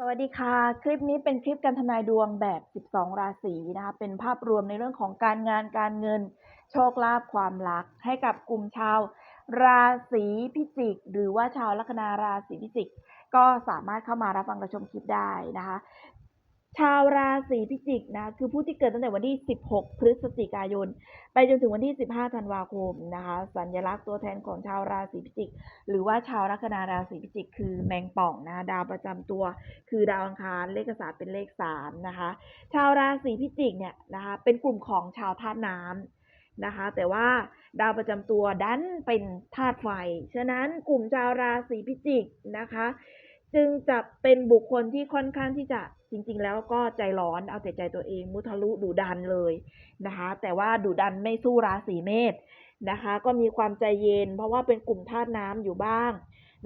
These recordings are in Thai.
สวัสดีค่ะ คลิปนี้เป็นคลิปการทำนายดวงแบบ 12 ราศีนะคะ เป็นภาพรวมในเรื่องของการงานการเงิน โชคลาภความรัก ให้กับกลุ่มชาว ราศีพิจิก หรือว่าชาวลัคนาราศีพิจิก ก็สามารถเข้ามารับฟังรับชมคลิปได้นะคะ ชาวราศีพิจิกนะคือผู้ที่เกิดตั้งแต่วันที่ 16 พฤศจิกายน ไปจนถึงวันที่ 15 ธันวาคมนะคะสัญลักษณ์ตัวแทนของชาวราศีพิจิก หรือว่าชาวลัคนาราศีพิจิก คือแมงป่องนะดาวประจำตัว คือดาวอังคารเลขศาสตร์เป็นเลข3นะคะชาวราศีพิจิกเนี่ยนะคะเป็นกลุ่มของชาวธาตุน้ำนะคะแต่ว่าดาวประจำตัวดันเป็นธาตุไฟ ฉะนั้นกลุ่มชาวราศีพิจิกนะคะ จึงจะเป็นบุคคลที่ค่อนข้างที่จะจริง ๆ แล้วก็ใจร้อนเอาแต่ใจตัวเองมุทะลุดุดันเลยนะคะ แต่ว่าดุดันไม่สู้ราศีเมษนะคะ ก็มีความใจเย็น เพราะว่าเป็นกลุ่มธาตุน้ำอยู่บ้าง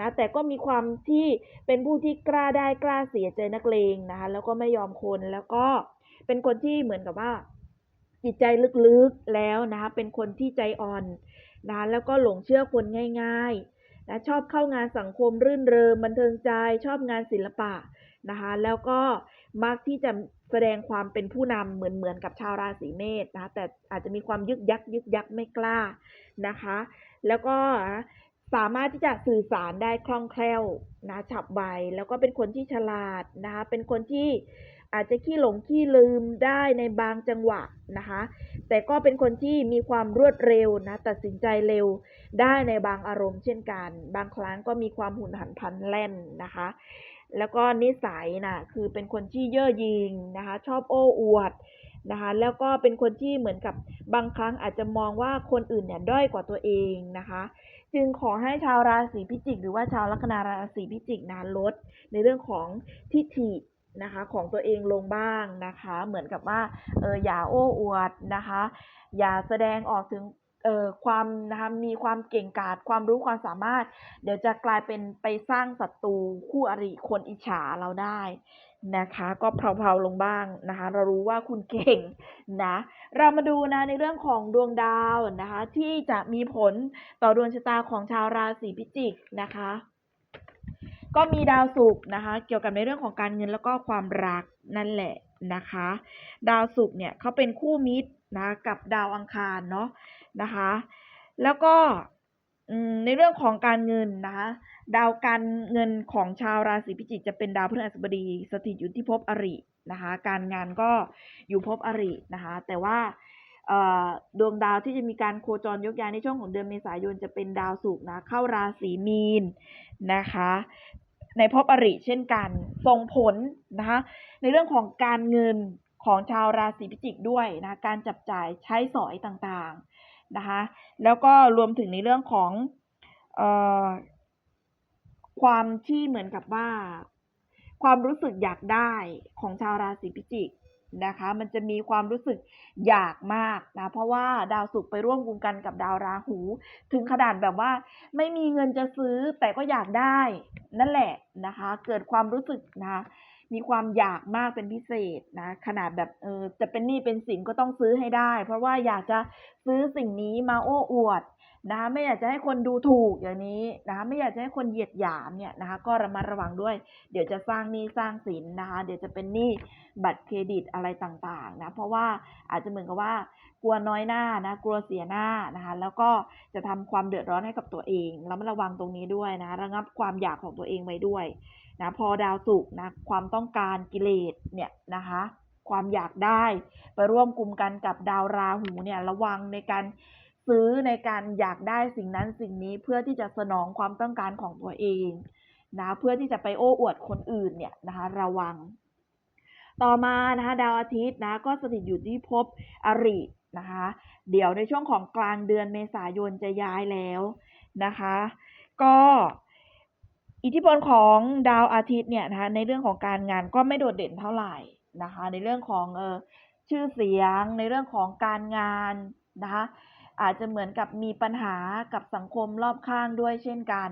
นะแต่ก็มีความที่เป็นผู้ที่กล้าได้กล้าเสียใจนักเลงนะคะแล้วก็ไม่ยอมคนแล้วก็เป็นคนที่เหมือนกับว่า จิตใจลึกๆแล้วนะคะเป็นคนที่ใจอ่อนนะแล้วก็หลงเชื่อคนง่าย ๆ นะชอบเข้างานสังคมรื่นเริงบันเทิงใจ ชอบงานศิลปะนะคะ แล้วก็มักที่จะแสดงความเป็นผู้นำเหมือนเหมือนกับชาวราศีเมษนะคะแต่อาจจะมีความยึกยักยึกยักไม่กล้านะคะ แล้วก็สามารถที่จะสื่อสารได้คล่องแคล่วนะฉับไวแล้วก็เป็นคนที่ฉลาดนะคะเป็นคนที่ อาจจะขี้หลงขี้ลืมได้ในบางจังหวะนะคะ แต่ก็เป็นคนที่มีความรวดเร็วนะตัดสินใจเร็วได้ในบางอารมณ์เช่นกัน บางครั้งก็มีความหุนหันพลันแล่นนะคะ แล้วก็นิสัยนะคือเป็นคนที่เย่อหยิ่งนะคะ ชอบโอ้อวดนะคะ แล้วก็เป็นคนที่เหมือนกับบางครั้งอาจจะมองว่าคนอื่นเนี่ยด้อยกว่าตัวเองนะคะ จึงขอให้ชาวราศีพิจิก หรือว่าชาวลัคนาราศีพิจิกนะลดในเรื่องของทิฐิ นะคะของตัวเองลงบ้างนะคะ เหมือนกับว่าเอออย่าโอ้อวดนะคะ อย่าแสดงออกถึงเอ่อความนะคะมีความเก่งกาจความรู้ความสามารถ เดี๋ยวจะกลายเป็นไปสร้างศัตรูคู่อริคนอิจฉาเราได้นะคะ ก็เพลาๆลงบ้างนะคะ เรารู้ว่าคุณเก่งนะเรามาดูนะในเรื่องของดวงดาวนะคะ ที่จะมีผลต่อดวงชะตาของชาวราศีพิจิกนะคะ ก็มีดาวศุกร์นะคะ เกี่ยวกับในเรื่องของการเงินแล้วก็ความรักนั่นแหละนะคะ ดาวศุกร์เนี่ยเขาเป็นคู่มิตรนะกับดาวอังคารเนาะนะคะ แล้วก็ในเรื่องของการเงินนะคะดาวการเงินของชาวราศีพิจิกจะเป็นดาวพฤหัสบดีสถิตอยู่ที่ภพอรินะคะ การงานก็อยู่ภพอรินะคะ แต่ว่าดวงดาวที่จะมีการโคจรยกย้ายในช่วงของเดือนเมษายนจะเป็นดาวศุกร์นะเข้าราศีมีนนะคะ ในภพอริเช่นกันส่งผลนะคะในเรื่องของการเงินของชาวราศีพิจิกด้วยนะการจับจ่ายใช้สอยต่างๆนะคะแล้วก็รวมถึงในเรื่องของเอ่อความที่เหมือนกับว่า ความรู้สึกอยากได้ของชาวราศีพิจิก นะคะ มันจะมีความรู้สึกอยากมากนะ เพราะว่าดาวศุกร์ไปร่วมกุมกันกับดาวราหู ถึงขนาดแบบว่า ไม่มีเงินจะซื้อแต่ก็อยากได้ นั่นแหละนะคะ เกิดความรู้สึกนะคะมีความอยากมากเป็นพิเศษนะ ขนาดแบบเออจะเป็นหนี้เป็นสินก็ต้องซื้อให้ได้ เพราะว่าอยากจะซื้อสิ่งนี้มาโอ้อวด นะคะไม่อยากจะให้คนดูถูกอย่างนี้นะคะไม่อยากจะให้คนเหยียดหยามเนี่ยนะคะก็ระมัดระวังด้วย เดี๋ยวจะสร้างหนี้สร้างสินนะคะ เดี๋ยวจะเป็นหนี้บัตรเครดิตอะไรต่างๆนะเพราะว่าอาจจะเหมือนกับว่ากลัวน้อยหน้านะกลัวเสียหน้านะคะแล้วก็จะทำความเดือดร้อนให้กับตัวเองระมัดระวังตรงนี้ด้วยนะระงับความอยากของตัวเองไว้ด้วยนะพอดาวศุกนะความต้องการกิเลสเนี่ยนะคะความอยากได้ ไปร่วมกลุ่มกันกับดาวราหูเนี่ยระวังในการ ซื้อในการอยากได้สิ่งนั้นสิ่งนี้เพื่อที่จะสนองความต้องการของตัวเองนะเพื่อที่จะไปโอ้อวดคนอื่นเนี่ยนะคะระวัง ต่อมานะคะดาวอาทิตย์นะก็สถิตอยู่ที่ภพอรินะคะเดี๋ยวในช่วงของกลางเดือนเมษายนจะย้ายแล้วนะคะก็อิทธิพลของดาวอาทิตย์เนี่ยนะคะในเรื่องของการงานก็ไม่โดดเด่นเท่าไหร่นะคะในเรื่องของเออชื่อเสียงในเรื่องของการงานนะคะ อาจจะเหมือนกับมีปัญหากับสังคมรอบข้างด้วยเช่นกัน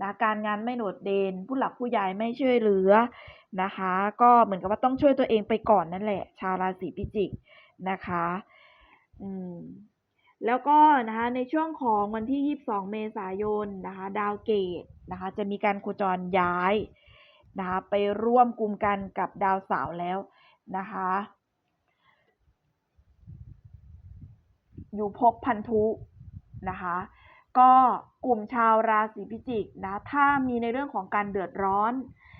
นะการงานไม่โดดเด่นผู้หลักผู้ใหญ่ไม่ช่วยเหลือนะคะ ก็เหมือนกับว่าต้องช่วยตัวเองไปก่อนนั่นแหละ ชาวราศีพิจิกนะคะอืมแล้วก็นะคะในช่วงของวันที่ 22 เมษายนนะคะ ดาวเกตนะคะ จะมีการโคจรย้ายนะคะ ไปร่วมกลุ่มกันกับดาวเสาร์แล้วนะคะ อยู่ภพพันธุนะคะ ก็กลุ่มชาวราศีพิจิกนะถ้ามีในเรื่องของการเดือดร้อน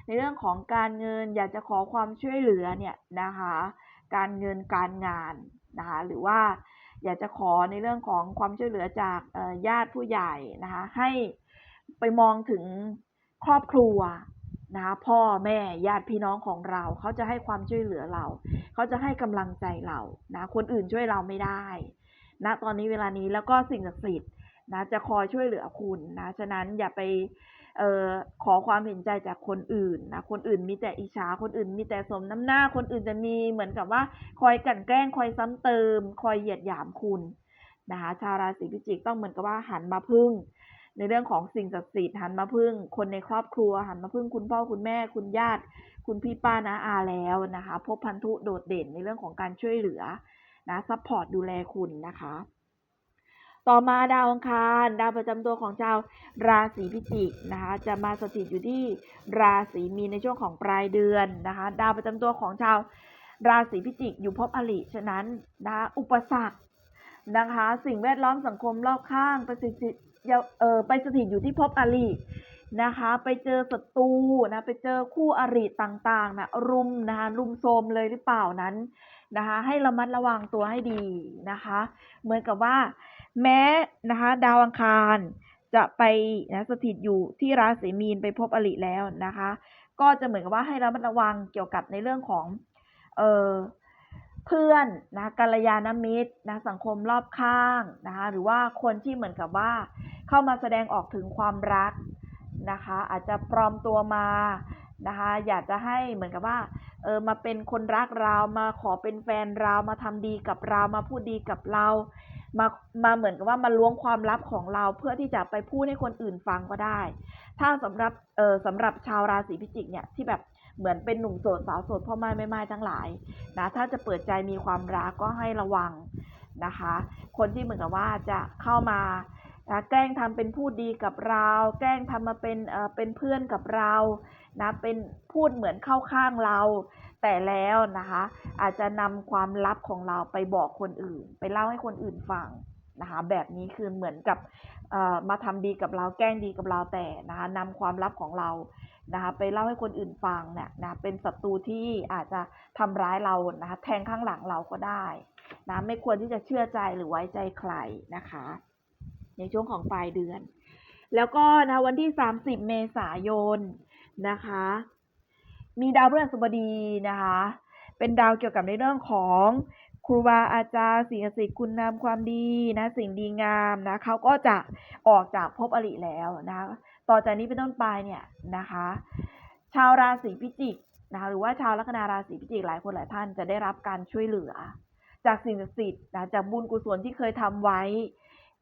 ในเรื่องของการเงินอยากจะขอความช่วยเหลือเนี่ยนะคะการเงินการงานนะคะหรือว่าอยากจะขอในเรื่องของความช่วยเหลือจากญาติผู้ใหญ่นะคะให้ไปมองถึงครอบครัวนะคะพ่อแม่ญาติพี่น้องของเรา เขาจะให้ความช่วยเหลือเรา เขาจะให้กำลังใจเรานะคนอื่นช่วยเราไม่ได้ นะตอนนี้เวลานี้แล้วก็สิ่งศักดิ์สิทธิ์นะจะคอยช่วยเหลือคุณนะฉะนั้นอย่าไปออขอความเห็นใจจากคนอื่นนะคนอื่นมีแต่อิจฉาคนอื่น มีแต่สมน้ำหน้าคนอื่นจะมีเหมือนกับว่า คอยกั่นแกล้งคอยซ้ำเติม คอยเหยียดหยามคุณนะคะชาวราศีพิจิกต้องเหมือนกับว่าหันมาพึ่ง ในเรื่องของสิ่งศักดิ์สิทธิ์หันมาพึ่ง คนในครอบครัวหันมาพึ่งคุณพ่อคุณแม่ คุณญาติ คุณพี่ป้านาอาแล้วนะคะ พบพันธุโดดเด่นในเรื่องของการช่วยเหลือ นะซัพพอร์ตดูแลคุณนะคะ ต่อมาดาวอังคาร ดาวประจำตัวของชาวราศีพิจิกนะคะ จะมาสถิตอยู่ที่ราศีมีนในช่วงของปลายเดือนนะคะ ดาวประจำตัวของชาวราศีพิจิกอยู่ภพอริฉะนั้นนะคะอุปสรรคนะคะ สิ่งแวดล้อมสังคมรอบข้างไปสถิตเออไปสถิตอยู่ที่ภพอรินะคะ ไปเจอศัตรูนะไปเจอคู่อริต่างๆนะรุมนะคะรุมโทมเลยหรือเปล่านั้น นะคะ ให้ระมัดระวังตัวให้ดีนะคะ เหมือนกับว่า แม้นะคะ ดาวอังคารจะไปนะสถิตอยู่ที่ราศีมีนไปพบอริแล้วนะคะ ก็จะเหมือนกับว่าให้ระมัดระวังเกี่ยวกับในเรื่องของเออเพื่อนนะกัลยาณมิตรนะสังคมรอบข้างนะคะ หรือว่าคนที่เหมือนกับว่า เข้ามาแสดงออกถึงความรักนะคะ อาจจะปลอมตัวมา นะคะ อยากจะให้เหมือนกับว่าเออมาเป็นคนรักเรา มาขอเป็นแฟนเรามาทำดีกับเรา มาพูดดีกับเรา มามาเหมือนกับว่ามาล้วงความลับของเราเพื่อที่จะไปพูดให้คนอื่นฟังก็ได้ ถ้าสำหรับเออสำหรับชาวราศีพิจิกเนี่ยที่แบบเหมือนเป็นหนุ่มโสดสาวโสดพ่อไม้แม่ไม้ทั้งหลายนะถ้าจะเปิดใจมีความรักก็ให้ระวังนะคะ คนที่เหมือนกับว่าจะเข้ามาแกล้งทำเป็นพูดดีกับเรา แกล้งทำมาเป็นเออเป็นเพื่อนกับเรา นะเป็นพูดเหมือนเข้าข้างเรา แต่แล้วนะคะ อาจจะนำความลับของเราไปบอกคนอื่น ไปเล่าให้คนอื่นฟังนะคะแบบนี้คือเหมือนกับมาทำดีกับเราแกล้งดีกับเราแต่นะคะนำความลับของเรานะคะไปเล่าให้คนอื่นฟังเนี่ยนะเป็นศัตรูที่อาจจะทำร้ายเรานะคะแทงข้างหลังเราก็ได้นะไม่ควรที่จะเชื่อใจหรือไว้ใจใครนะคะ ในช่วงของปลายเดือน แล้วก็นะวันที่ 30 เมษายน นะคะ มีดาวพฤหัสบดีนะคะ เป็นดาวเกี่ยวกับในเรื่องของครูบาอาจารย์สิ่งศักดิ์สิทธิ์คุณงามความดีนะ สิ่งดีงามนะเขาก็จะออกจากภพอริแล้วนะคะต่อจากนี้เป็นต้นไปเนี่ยนะคะ ชาวราศีพิจิกนะคะหรือว่าชาวลัคนาราศีพิจิกหลายคนหลายท่านจะได้รับการช่วยเหลือ จากสิ่งศักดิ์สิทธิ์นะจากบุญกุศลที่เคยทำไว้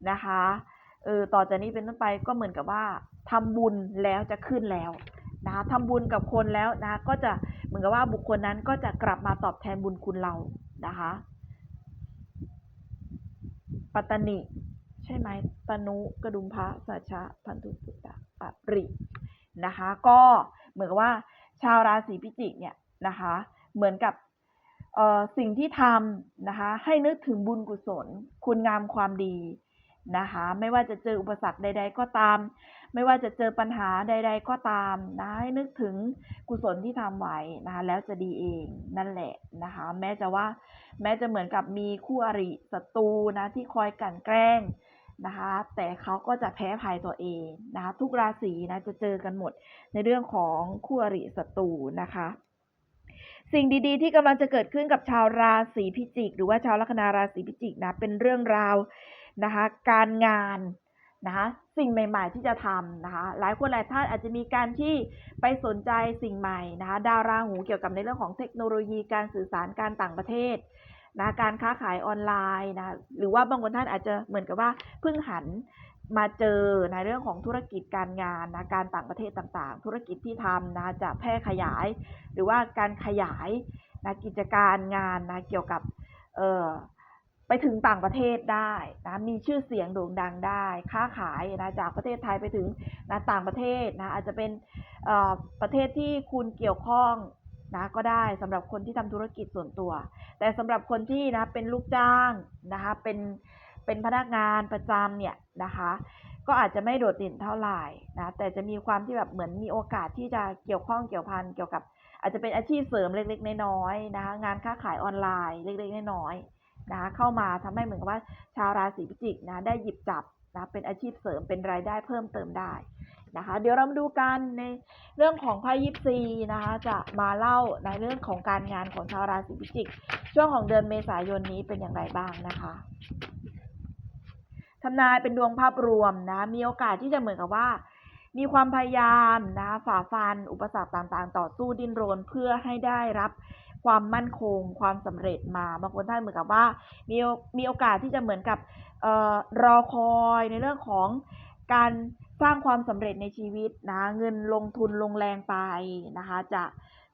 นะคะเออต่อจากนี้เป็นต้นไปก็เหมือนกับว่าทำบุญแล้วจะขึ้นแล้ว นะคะทำบุญกับคนแล้วนะก็จะเหมือนกับว่าบุคคลนั้นก็จะกลับมาตอบแทนบุญคุณเรานะคะปัตตนิใช่ไหมตนุกระดุมพระสัชะพันธุสุตตะปรินะคะก็เหมือนกับว่าชาวราศีพิจิกเนี่ยนะคะเหมือนกับสิ่งที่ทำนะคะให้นึกถึงบุญกุศล คุณงามความดีนะคะไม่ว่าจะเจออุปสรรคใด ๆ ก็ตาม ไม่ว่าจะเจอปัญหาใด ๆ ก็ตามนะให้นึกถึงกุศลที่ทำไว้นะคะแล้วจะดีเองนั่นแหละนะคะ แม้จะว่าแม้จะเหมือนกับมีคู่อริศัตรูนะที่คอยกั่นแกล้งนะคะ แต่เขาก็จะแพ้ภัยตัวเองนะคะทุกราศีนะจะเจอกันหมดในเรื่องของคู่อริศัตรูนะคะสิ่งดีๆ ที่กำลังจะเกิดขึ้นกับชาวราศีพิจิก หรือว่าชาวลัคนาราศีพิจิกนะเป็นเรื่องราวนะคะการงาน นะคะสิ่งใหม่ ๆ ที่จะทำนะคะหลายคนหลายท่านอาจจะมีการที่ไปสนใจสิ่งใหม่นะคะดาวราหูเกี่ยวกับในเรื่องของเทคโนโลยีการสื่อสารการต่างประเทศนะการค้าขายออนไลน์นะหรือว่าบางคนท่านอาจจะเหมือนกับว่าเพิ่งหันมาเจอในเรื่องของธุรกิจการงานนะการต่างประเทศต่างๆ ธุรกิจที่ทำนะจะแพร่ขยาย หรือว่าการขยายนะกิจการงานนะเกี่ยวกับเอ่อ ไปถึงต่างประเทศได้นะมีชื่อเสียงโด่งดังได้ ค้าขายนะจากประเทศไทยไปถึงนะต่างประเทศนะอาจจะเป็นประเทศที่คุณเกี่ยวข้องนะก็ได้สำหรับคนที่ทำธุรกิจส่วนตัว แต่สำหรับคนที่นะเป็นลูกจ้างนะคะเป็นเป็นพนักงานประจำเนี่ยนะคะ ก็อาจจะไม่โดดเด่นเท่าไหร่นะแต่จะมีความที่แบบเหมือนมีโอกาสที่จะเกี่ยวข้องเกี่ยวพันเกี่ยวกับ อาจจะเป็นอาชีพเสริมเล็กๆน้อยๆนะคะงานค้าขายออนไลน์เล็กๆน้อยๆ นะคะเข้ามาทำให้เหมือนกับว่าชาวราศีพิจิกนะได้หยิบจับนะเป็นอาชีพเสริมเป็นรายได้เพิ่มเติมได้นะคะ เดี๋ยวเรามาดูกันในเรื่องของไพ่ยิปซีนะคะจะมาเล่าในเรื่องของการงานของชาวราศีพิจิก ช่วงของเดือนเมษายนนี้เป็นอย่างไรบ้างนะคะทำนายเป็นดวงภาพรวมนะมีโอกาสที่จะเหมือนกับว่า มีความพยายามนะฝ่าฟัน อุปสรรคต่างๆ ต่อสู้ดิ้นรนเพื่อให้ได้รับ ความมั่นคง ความสำเร็จมาบางคนท่านเหมือนกับว่ามีมีโอกาสที่จะเหมือนกับออรอคอยในเรื่องของการสร้างความสำเร็จในชีวิตนะเงินลงทุนลงแรงไปนะคะ จะ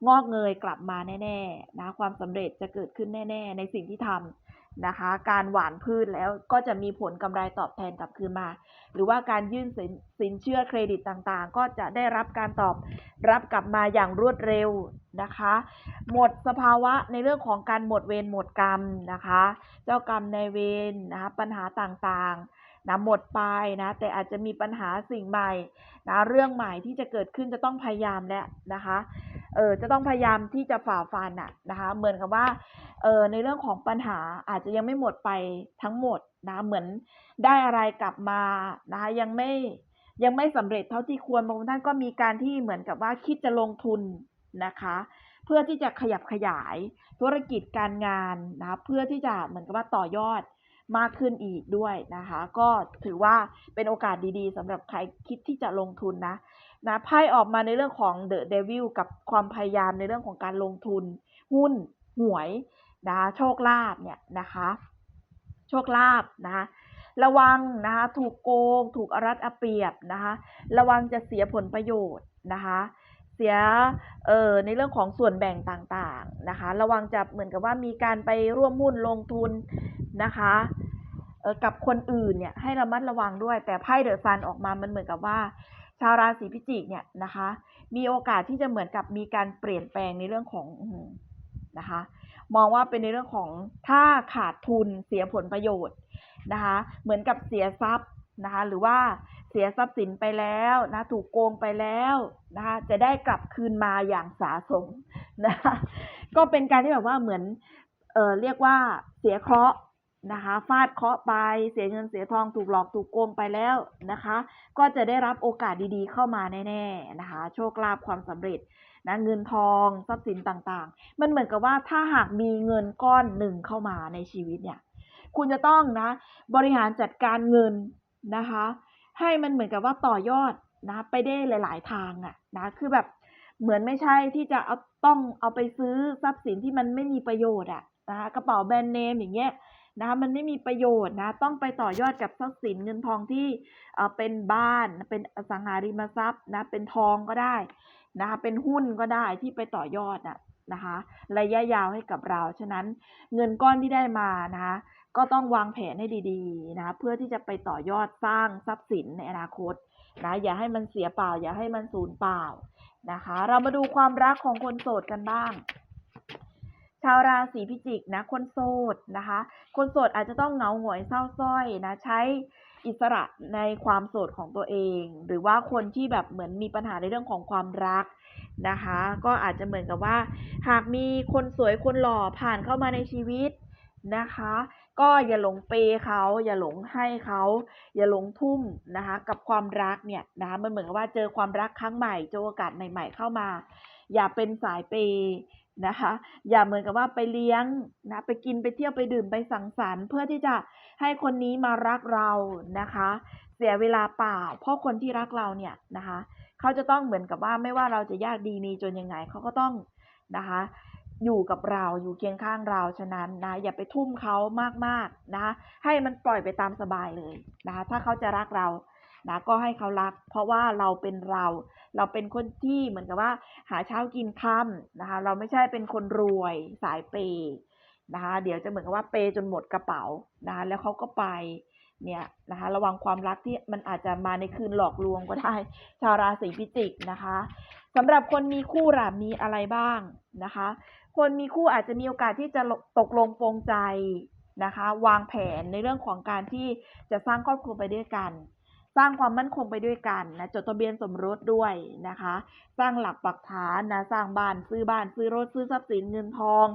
งอกเงยกลับมาแน่ๆนะความสำเร็จจะเกิดขึ้นแน่ ๆ ในสิ่งที่ทำ นะคะ การหว่านพืชแล้วก็จะมีผลกำไรตอบแทนกลับคืนมา หรือว่าการยื่นสินสนเชื่อเครดิตต่างๆ ก็จะได้รับการตอบรับกลับมาอย่างรวดเร็วนะคะ หมดสภาวะในเรื่องของการหมดเวรหมดกรรมนะคะ เจ้ากรรมในเวรนะคะปัญหาต่างๆนะหมดไปนะแต่อาจจะมีปัญหาสิ่งใหม่นะเรื่องใหม่ที่จะเกิดขึ้นจะต้องพยายามแล้วนะคะ เออจะต้องพยายามที่จะฝ่าฟันน่ะนะคะเหมือนกับว่าเออในเรื่องของปัญหาอาจจะยังไม่หมดไปทั้งหมดนะเหมือนได้อะไรกลับมานะคะยังไม่ยังไม่สำเร็จเท่าที่ควรบางท่านก็มีการที่เหมือนกับว่าคิดจะลงทุนนะคะ เพื่อที่จะขยับขยายธุรกิจการงานนะเพื่อที่จะเหมือนกับว่าต่อยอดมากขึ้นอีกด้วยนะคะ ก็ถือว่าเป็นโอกาสดีๆสำหรับใครคิดที่จะลงทุนนะ นะไพ่ออกมาในเรื่องของ The Devil กับความพยายามในเรื่องของการลงทุน หุ้นหวยนะโชคลาภเนี่ยนะคะ โชคลาภนะคะระวังนะคะถูกโกง ถูกอารัดอเปรียบนะคะระวังจะเสียผลประโยชน์นะคะเสียเอ่อในเรื่องของส่วนแบ่งต่างๆนะคะ ระวังจะเหมือนกับว่ามีการไปร่วมหุ้นลงทุนนะคะกับคนอื่นเนี่ยให้ระมัดระวังด้วยแต่ไพ่เดอะซันออกมามันเหมือนกับว่า ชาวราศีพิจิกเนี่ยนะคะ มีโอกาสที่จะเหมือนกับมีการเปลี่ยนแปลงในเรื่องของนะคะ มองว่าเป็นในเรื่องของถ้าขาดทุนเสียผลประโยชน์นะคะ เหมือนกับเสียทรัพย์นะคะ หรือว่าเสียทรัพย์สินไปแล้วนะถูกโกงไปแล้วนะคะจะได้กลับคืนมาอย่างสาสมนะคะก็เป็นการที่แบบว่าเหมือนเออเรียกว่าเสียเคราะห์ นะคะฟาดเคาะไปเสียเงินเสียทองถูกหลอกถูกโกงไปแล้วนะคะ ก็จะได้รับโอกาสดีๆ เข้ามาแน่ๆนะคะ โชคลาภความสำเร็จนะเงินทองทรัพย์สินต่างๆ มันเหมือนกับว่าถ้าหากมีเงินก้อนหนึ่งเข้ามาในชีวิตเนี่ย คุณจะต้องนะ บริหารจัดการเงินนะคะ ให้มันเหมือนกับว่าต่อยอดนะไปได้หลาย ๆ ทางอะนะคือแบบเหมือนไม่ใช่ที่จะเอาต้องเอาไปซื้อทรัพย์สินที่มันไม่มีประโยชน์อะนะคะกระเป๋าแบรนด์เนมอย่างเงี้ย นะคะมันไม่มีประโยชน์นะต้องไปต่อยอดกับทรัพย์สินเงินทองที่เอ่อเป็นบ้านเป็นอสังหาริมทรัพย์นะเป็นทองก็ได้นะคะเป็นหุ้นก็ได้ที่ไปต่อยอดน่ะนะคะระยะยาวให้กับเรา ฉะนั้นเงินก้อนที่ได้มานะคะก็ต้องวางแผนให้ดีๆนะเพื่อที่จะไปต่อยอดสร้างทรัพย์สินในอนาคตนะอย่าให้มันเสียเปล่า อย่าให้มันสูญเปล่านะคะ เรามาดูความรักของคนโสดกันบ้าง ชาวราศีพิจิกนะคนโสดนะคะ คนโสดอาจจะต้องเหงาหงอยเศร้าสร้อยนะใช้อิสระในความโสดของตัวเอง หรือว่าคนที่แบบเหมือนมีปัญหาในเรื่องของความรักนะคะ ก็อาจจะเหมือนกับว่า หากมีคนสวยคนหล่อผ่านเข้ามาในชีวิตนะคะ ก็อย่าหลงเปย์เขา อย่าหลงให้เขา อย่าหลงทุ่มนะคะ กับความรักเนี่ยนะคะมันเหมือนกับว่าเจอความรักครั้งใหม่เจอโอกาสใหม่ ๆ เข้ามา อย่าเป็นสายเปย์ นะคะ อย่าเหมือนกับว่าไปเลี้ยงนะไปกินไปเที่ยวไปดื่มไปสังสรรค์เพื่อที่จะให้คนนี้มารักเรานะคะ เสียเวลาเปล่า เพราะคนที่รักเราเนี่ยนะคะเขาจะต้องเหมือนกับว่าไม่ว่าเราจะยากดีมีจนยังไงเขาก็ต้องนะคะ อยู่กับเราอยู่เคียงข้างเราฉะนั้นนะอย่าไปทุ่มเขามากๆนะคะให้มันปล่อยไปตามสบายเลยนะคะถ้าเขาจะรักเรา นะก็ให้เขารัก เพราะว่าเราเป็นเรา เราเป็นคนที่เหมือนกับว่า หาเช้ากินค่ำนะคะ เราไม่ใช่เป็นคนรวยสายเปย์นะคะ เดี๋ยวจะเหมือนกับว่าเปย์จนหมดกระเป๋านะคะแล้วเขาก็ไปเนี่ยนะคะระวังความรักที่มันอาจจะมาในคืนหลอกลวงก็ได้ ชาวราศีพิจิกนะคะสำหรับคนมีคู่ล่ะมีอะไรบ้างนะคะ คนมีคู่อาจจะมีโอกาสที่จะตกลงปรงใจนะคะ วางแผนในเรื่องของการที่จะสร้างครอบครัวไปด้วยกัน สร้างความมั่นคงไปด้วยกันนะจดทะเบียนสมรสด้วยนะคะ สร้างหลักปักฐานนะสร้างบ้านซื้อบ้านซื้อรถซื้อทรัพย์สินเงินทอง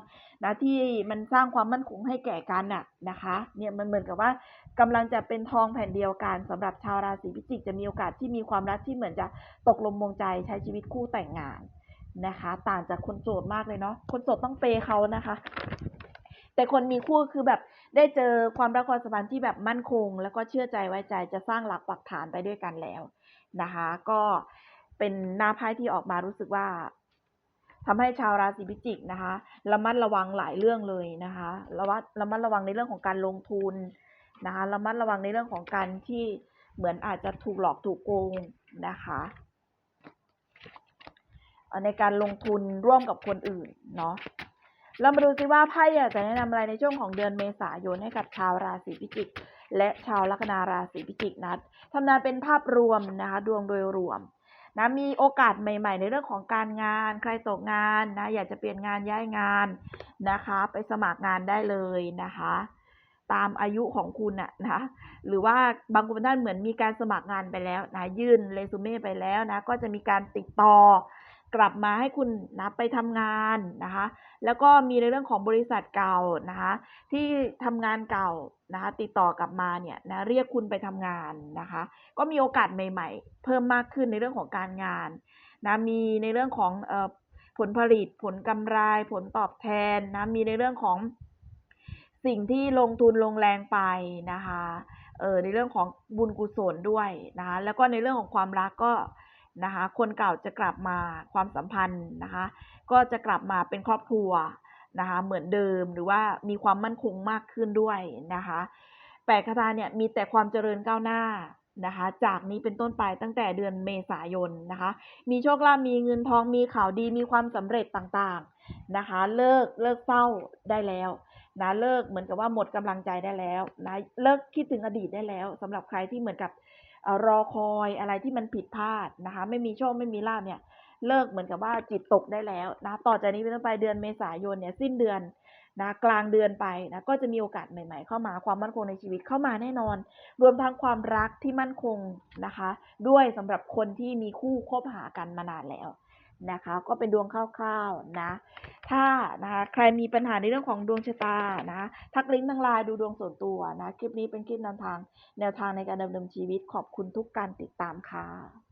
นะที่มันสร้างความมั่นคงให้แก่กันน่ะนะคะเนี่ยมันเหมือนกับว่ากำลังจะเป็นทองแผ่นเดียวกันสำหรับชาวราศีพิจิกจะมีโอกาสที่มีความรักที่เหมือนจะตกลงมงใจใช้ชีวิตคู่แต่งงานนะคะ ต่างจากคนโสดมากเลยเนาะคนโสดต้องเปย์เขานะคะ แต่คนมีคู่คือแบบได้เจอความรักความสัมพันธ์ที่แบบมั่นคง แล้วก็เชื่อใจไว้ใจจะสร้างหลักปักฐานไปด้วยกันแล้วนะคะ ก็เป็นหน้าไพ่ที่ออกมารู้สึกว่าทำให้ชาวราศีพิจิกนะคะระมัดระวังหลายเรื่องเลยนะคะระมัดระมัดระวังในเรื่องของการลงทุนนะคะระมัดระวังในเรื่องของการที่เหมือนอาจจะถูกหลอกถูกโกงนะคะในการลงทุนร่วมกับคนอื่นเนาะ เรามาดูซิว่าไพ่อยากจะแนะนำอะไรในช่วงของเดือนเมษายนให้กับชาวราศีพิจิก และชาวลัคนาราศีพิจิกนัดทำนายเป็นภาพรวมนะคะ ดวงโดยรวมนะมีโอกาสใหม่ ๆ ในเรื่องของการงาน ใครตกงานนะอยากจะเปลี่ยนงานย้ายงานนะคะ ไปสมัครงานได้เลยนะคะ ตามอายุของคุณน่ะนะหรือว่าบางคนท่านเหมือนมีการสมัครงานไปแล้วนะยื่นเรซูเม่ไปแล้วนะก็จะมีการติดต่อ กลับมาให้คุณนะไปทำงานนะคะ แล้วก็มีในเรื่องของบริษัทเก่านะคะ ที่ทำงานเก่านะคะ ติดต่อกลับมาเนี่ยนะเรียกคุณไปทำงานนะคะ ก็มีโอกาสใหม่ๆ เพิ่มมากขึ้นในเรื่องของการงานนะมีในเรื่องของออผลผลิตผลกำไรผลตอบแทนนะมีในเรื่องของสิ่งที่ลงทุนลงแรงไปนะคะเออในเรื่องของบุญกุศลด้วยนะคะแล้วก็ในเรื่องของความรักก็ นะคะ คนเก่าจะกลับมาความสัมพันธ์นะคะ ก็จะกลับมาเป็นครอบครัวนะคะ เหมือนเดิมหรือว่ามีความมั่นคงมากขึ้นด้วยนะคะแปดคาถาเนี่ยมีแต่ความเจริญก้าวหน้านะคะ จากนี้เป็นต้นไปตั้งแต่เดือนเมษายนนะคะ มีโชคลาภมีเงินทองมีข่าวดีมีความสำเร็จต่างๆนะคะ เลิกเลิกเศร้าได้แล้ว นะเลิกเหมือนกับว่าหมดกำลังใจได้แล้วนะเลิกคิดถึงอดีตได้แล้วสำหรับใครที่เหมือนกับรอคอยอะไรที่มันผิดพลาดนะคะไม่มีโชคไม่มีลาภเนี่ยเลิกเหมือนกับว่าจิตตกได้แล้วนะต่อจากนี้เป็นต้นไปเดือนเมษายนเนี่ยสิ้นเดือนนะกลางเดือนไปนะก็จะมีโอกาสใหม่ ๆ เข้ามาความมั่นคงในชีวิตเข้ามาแน่นอน รวมทั้งความรักที่มั่นคงนะคะ ด้วยสำหรับคนที่มีคู่คบหากันมานานแล้ว นะคะ ก็เป็นดวงคร่าวๆนะ ถ้านะคะใครมีปัญหาในเรื่องของดวงชะตานะทักลิงก์ทางไลน์ดูดวงส่วนตัวนะ คลิปนี้เป็นคลิปนำทาง แนวทางในการดำเนินชีวิตขอบคุณทุกการติดตามค่ะ